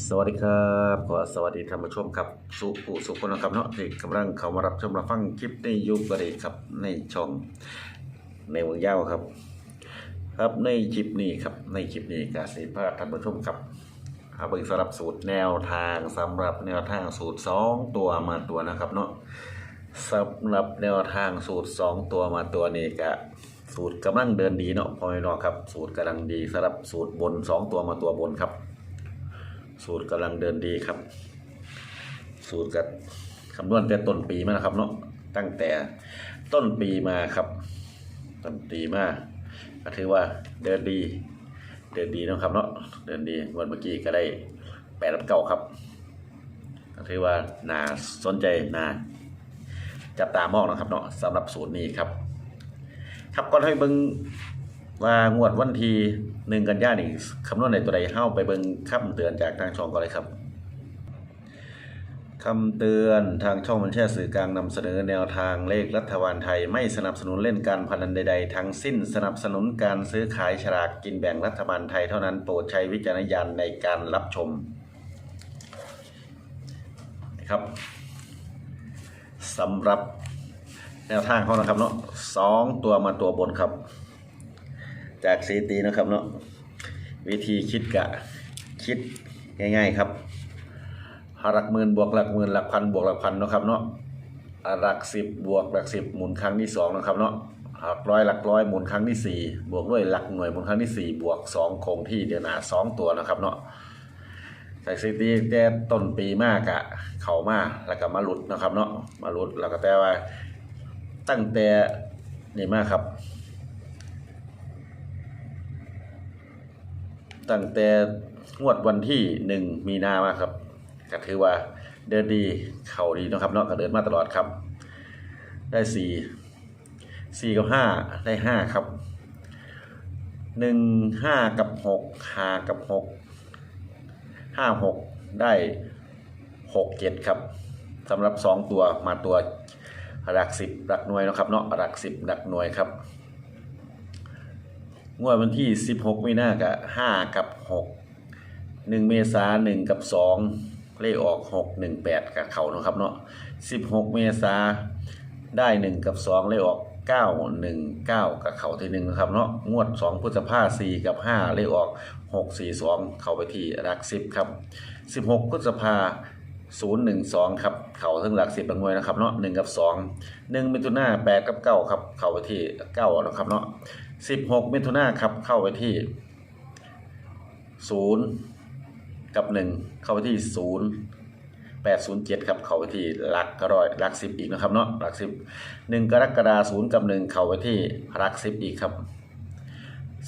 สวัสดีครับขอสวัสดีท่านผู้ชมครับ สุปุสุคนนะครับเนาะที่กำลังเข้ามารับชมรับฟังคลิปในยุคกระเดครับในช่องในเมืองยาวครับ ครับในคลิปนี้ครับในคลิปนี้กาสีพาท่านผู้ชมครับเอาไปสำหรับสูตรแนวทางสำหรับแนวทางสูตรสองตัวมาตัวนะครับเนาะสำหรับแนวทางสูตรสองตัวมาตัวนี้กะสูตรกำลังเดินดีเนาะพอไม่รอครับ สูตรกำลังดีสำหรับสูตรบนสองตัวมาตัวบนครับ สูตรกำลังเดินดีครับ สูตรกับคำนวณแต่ต้นปีมานะครับเนาะตั้งแต่ต้นปีมาครับ ต้นปีมาก็ถือว่าเดินดี เดินดีนะครับเนาะเดินดีวันเมื่อกี้ก็ได้แปดรับเก้าครับก็ถือว่าน่าสนใจน่าจับตามองนะครับเนาะสำหรับสูตรนี้ครับ ครับก่อนให้เบิ่ง ว่างวดวันที่หนึ่งกันยายนนี่คำนวณในตัวใดเฮ้าไปเบิ่งคำเตือนจากทางช่องก่อนเลยครับคำเตือนทางช่องมันแช่สื่อกลางนำเสนอแนวทางเลขรัฐบาลไทย ไม่สนับสนุนเล่นการพนันใด ๆ ทั้งสิ้นสนับสนุนการซื้อขายฉลากกินแบ่งรัฐบาลไทยเท่านั้นโปรดใช้วิจารณญาณในการรับชมนะครับสำหรับแนวทางเขานะครับเนาะสองตัวมาตัวบนครับ จากสีตีนะครับเนาะวิธีคิดกะคิดง่าย ๆครับหลักหมื่นบวกหลักหมื่นหลักพันบวกหลักพันนะครับเนาะหลักสิบบวกหลักสิบหมุนครั้งที่สองนะครับเนาะหลักร้อยหลักร้อยหมุนครั้งที่สี่บวกด้วยหลักหน่วยหมุนครั้งที่สี่บวกสองคงที่เดียวหนาสองตัวนะครับเนาะจากสีตีแต่ต้นปีมากอะเขามาแล้วก็มาหลุดนะครับเนาะมาหลุดแล้วก็แต่ว่าตั้งแต่นี่มากครับ ตั้งแต่งวดวันที่หนึ่งมีนามาครับก็ถือว่าเดินดีเข่าดีนะครับเนาะก็เดินมาตลอดครับ ได้สี่สี่กับห้าได้ห้าครับหนึ่งห้ากับหกห้ากับหกห้าหกได้หกเจ็ดครับสำหรับสองตัวมาตัวหลักสิบหลักหน่วยนะครับเนาะหลักสิบหลักหน่วยครับ งวดวันที่สิบหกมีนากับห้ากับหกหนึ่งเมษาหนึ่งกับสองเลขออกหกหนึ่งแปดกับเขานะครับเนาะสิบหกเมษาได้หนึ่งกับสองเลขออกเก้าหนึ่งเก้ากับเขาที่หนึ่งนะครับเนาะงวดสองพฤษภาสี่กับห้าเลขออกหกสี่สองเข้าไปที่หลักสิบครับสิบหกพฤษภาศูนย์หนึ่งสองครับเข่าทั้งหลักสิบหลักหน่วยนะครับเนาะหนึ่งกับสองหนึ่งมิถุนาแปดกับเก้าครับเขาไปที่เก้านะครับเนาะ สิบหกมิถุนาครับเข้าไปที่ศูนย์กับหนึ่งเข้าไปที่ศูนย์แปดศูนย์เจ็ดครับ เข้าไปที่หลักระรอยหลักสิบอีกนะครับเนาะหลักสิบหนึ่งกรกฎาศูนย์กับหนึ่งเข้าไปที่หลักสิบอีกครับ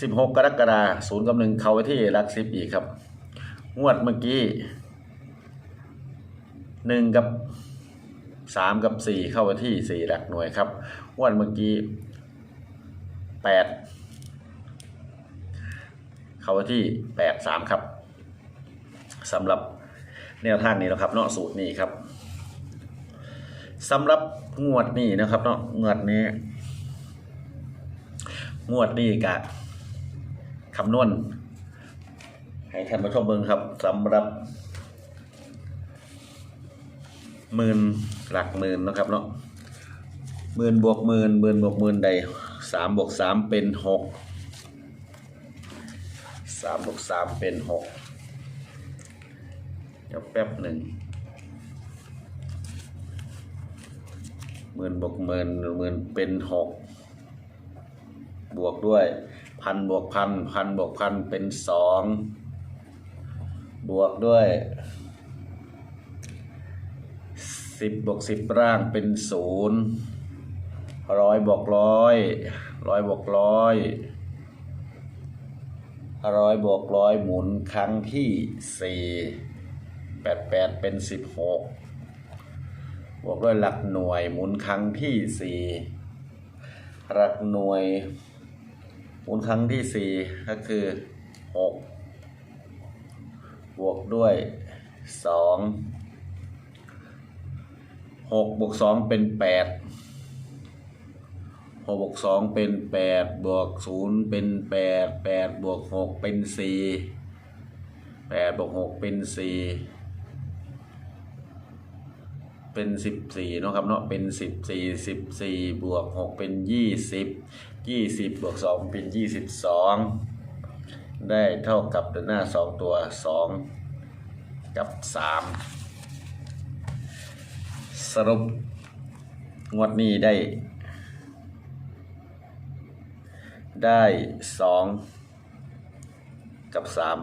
สิบหกกรกฎาศูนย์กับหนึ่งเข้าไปที่หลักสิบอีกครับ งวดเมื่อกี้หนึ่งกับสามกับสี่เข้าไปที่สี่หลักหน่วยครับ งวันเมื่อกี้ แปดเข้าไปที่แปดสามครับสำหรับแนวทางนี้นะครับเนาะสูตรนี้ครับสำหรับงวดนี้นะครับเนาะงวดนี้ งวดนี้กะคำนวณให้ท่านผู้ชมเบิ่งครับสำหรับหมื่นหลักหมื่นนะครับเนาะหมื่นบวกหมื่นหมื่นบวกหมื่นใด สามบวกสามเป็นหกสามบวกสามเป็นหกเดี๋ยวแป๊บหนึ่งหมื่นบวกหมื่นหมื่นเป็นหกบวกด้วยพันบวกพันพันบวกพันเป็นสองบวกด้วยสิบบวกสิบร่างเป็นศูนย์ ร้อยบวกร้อย ร้อยบวกร้อย ร้อยบวกร้อยหมุนครั้งที่สี่แปดแปดเป็นสิบหกบวกด้วยหลักหน่วยหมุนครั้งที่สี่หลักหน่วยหมุนครั้งที่สี่ก็คือหกบวกด้วยสองหกบวกสองเป็นแปด หกบวกสองเป็นแปดบวกศูนย์เป็นแปดแปดบวกหกเป็นสี่แปดบวกหกเป็นสี่เป็นสิบสี่เนาะครับเนาะเป็นสิบสี่สิบสี่บวกหกเป็นยี่สิบยี่สิบบวกสองเป็นยี่สิบสองได้เท่ากับเดินหน้าสองตัวสองกับสามสรุปงวดนี้ได้ ได้สองกับสาม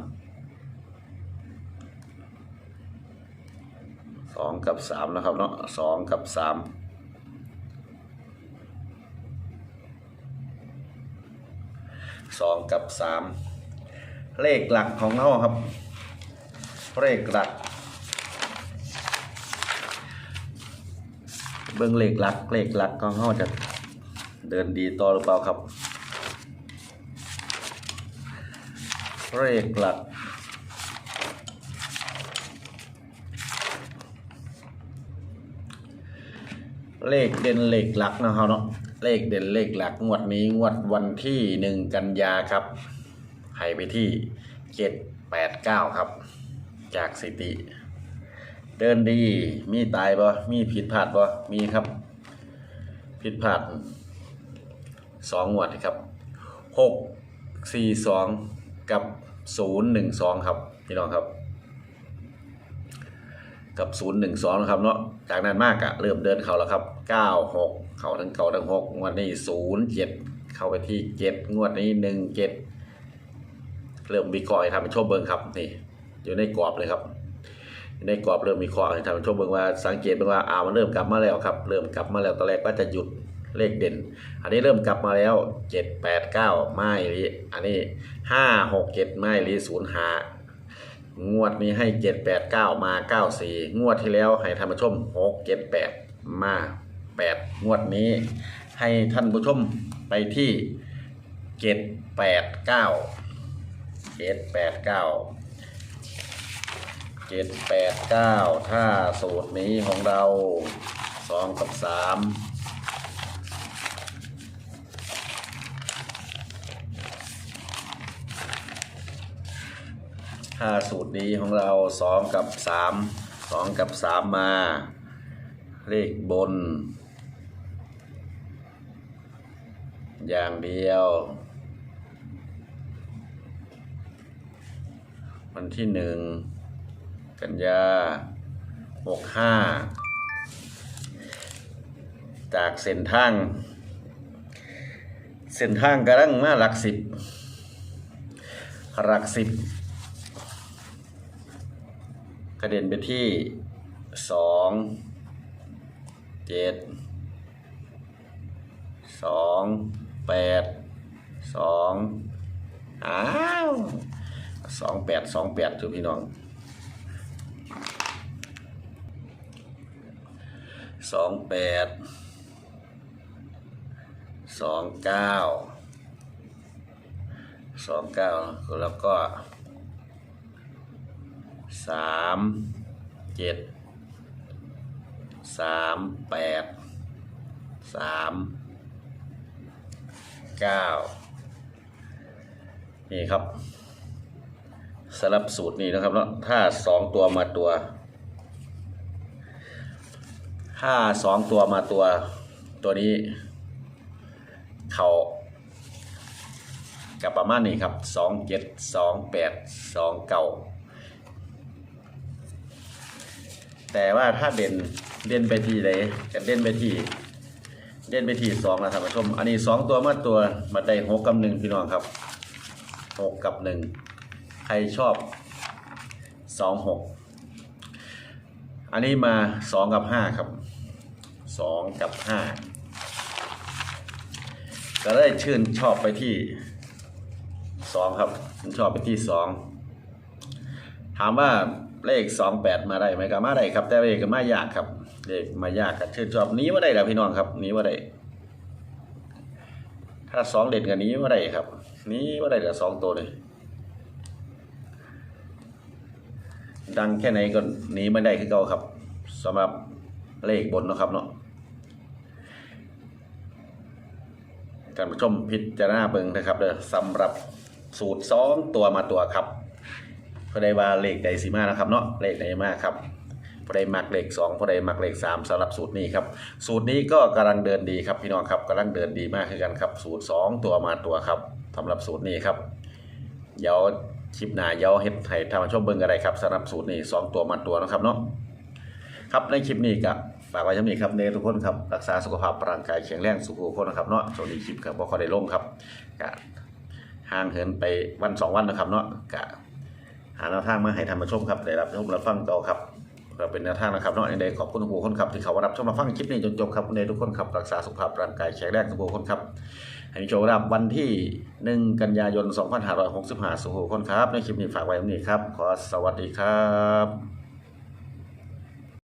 สองกับสามนะครับเนาะสองกับสามสองกับสามเลขหลักของเราครับ เลขหลัก เบื้องเลขหลักเลขหลักของเราจะเดินดีต่อหรือเปล่าครับ เลขหลัก เลขเด่นเลขหลักนะครับเนาะเลขเด่นเลขหลักงวดนี้งวดวันที่หนึ่งกันยาครับไปที่เจ็ดแปดเก้าครับ จากสิติ เดินดีมีตายบ่มีผิดพลาดบ่มีครับ ผิดพลาดสองงวดครับหกสี่สอง กับศูนย์หนึ่งสองครับพี่น้องครับ กับศูนย์หนึ่งสองนะครับเนาะจากนั้นมากอะเริ่มเดินเขาแล้วครับเก้าหกเขาทั้งเก่าทั้งหกงวดนี้ศูนย์เข้าไปที่เจ็ดงวดนี้หนึ่งเจ็ดเริ่มมีกรอยทำเป็นโชคเบิงครับนี่อยู่ในกรอบเลยครับในกรอบเริ่มมีคอให้ทำช่วงเบิ่งว่าสังเกตเบิ่งว่าอ่ามันเริ่มกลับมาแล้วครับ เริ่มกลับมาแล้วตอนแรกก็จะหยุด เลขเด่น อันนี้เริ่มกลับมาแล้วเจ็ดแปดเก้าไม่ลีอันนี้ห้าหกเจ็ดไม่ลีศูนย์หางวดนี้ให้เจ็ดแปดเก้ามาเก้าสี่งวดที่แล้วให้ท่านผู้ชมหกเจ็ดแปดมาแปดงวดนี้ ให้ท่านผู้ชมไปที่เจ็ดแปดเก้าเจ็ดแปดเก้าเจ็ดแปดเก้าถ้าสูตรนี้ของเราสองกับสาม ถ้าสูตรนี้ของเราสองกับสามสองกับสามมา เลขบน อย่างเดียว วันที่หนึ่งกันยาหกห้าจากเส้นทาง เส้นทางกำลังมาหลักสิบหลักสิบ กระเด็นไปที่สองเจ็ดสองแปดสองอ้าวสองแปดสองแปดจุพี่น้องสองแปดสองเก้าสองเก้าแล้วก็ สามเจ็ดสามแปดสามเก้านี่ครับสำหรับสูตรนี้นะครับเนาะถ้าสองตัวมาตัวถ้าสองตัวมาตัวตัวนี้ เขากับประมาณนี้ครับสองเจ็ดสองแปดสองเก้า แต่ว่าถ้าเด่นเด่นไปที่ไหนจะเด่นไปที่เด่นไปที่สองนะท่านผู้ชม อันนี้สองตัวเมาตัวมาได้หกกับหนึ่งพี่น้องครับหกกับหนึ่งใครชอบสองหกอันนี้มาสองกับห้าครับสองกับห้าก็ได้ชื่นชอบไปที่สองครับชอบไปที่สองถามว่า เลขสองแปดมาได้ไหมก็มาได้ครับ แต่เลขก็มายากครับเลขมายากครับชื่นชอบนี้ว่าได้แล้วพี่น้องครับนี้ว่าได้ถ้าสองเด่นกันนี้ว่าได้ครับ นี้ว่าได้แต่สองตัวเลยดังแค่ไหนก็หนีไม่ได้คือเก่าครับสำหรับเลขบนนะครับเนาะการผู้ชมพิจารณาเบิ่งนะครับเด้อสำหรับสูตรสองตัวมาตัวครับ พอได้ว่าเลขใดสีมานะครับเนาะเลขใดมากครับพอได้มักเลขสองพอได้มักเลขสามสำหรับสูตรนี้ครับสูตรนี้ก็กำลังเดินดีครับพี่น้องครับกำลังเดินดีมากคือกันครับ สูตรสองตัวมาตัวครับสำหรับสูตรนี้ครับเดี๋ยวคลิปหน้าเดี๋ยวเฮ็ดให้ทางชมเบิ่งอะไรครับสำหรับสูตรนี้สองตัวมาตัวนะครับเนาะครับในคลิปนี้ก็ฝากไว้ช่ำนี้ครับในทุกคนครับรักษาสุขภาพร่างกายแข็งแรงสุขภาพนะครับเนาะช่วงนี้คลิปครับบ่ค่อยได้ลงครับก็ห่างเหินไปวันสองวันนะครับเนาะกะ หาแนวทางมาให้ท่านผู้ชมครับได้รับชมรับฟังต่อครับก็เป็นแนวทางนะครับน้องเอ็นใดขอบคุณทุกคนครับที่เขามารับชมมาฟังคลิปนี้จนจบครับในทุกคนครับรักษาสุขภาพร่างกายแข็งแรงทุกคนครับให้โชครับวันที่ 1 กันยายน 2565สุขคนครับ ในคลิปนี้ฝากไว้ตรงนี้ครับ ขอสวัสดีครับ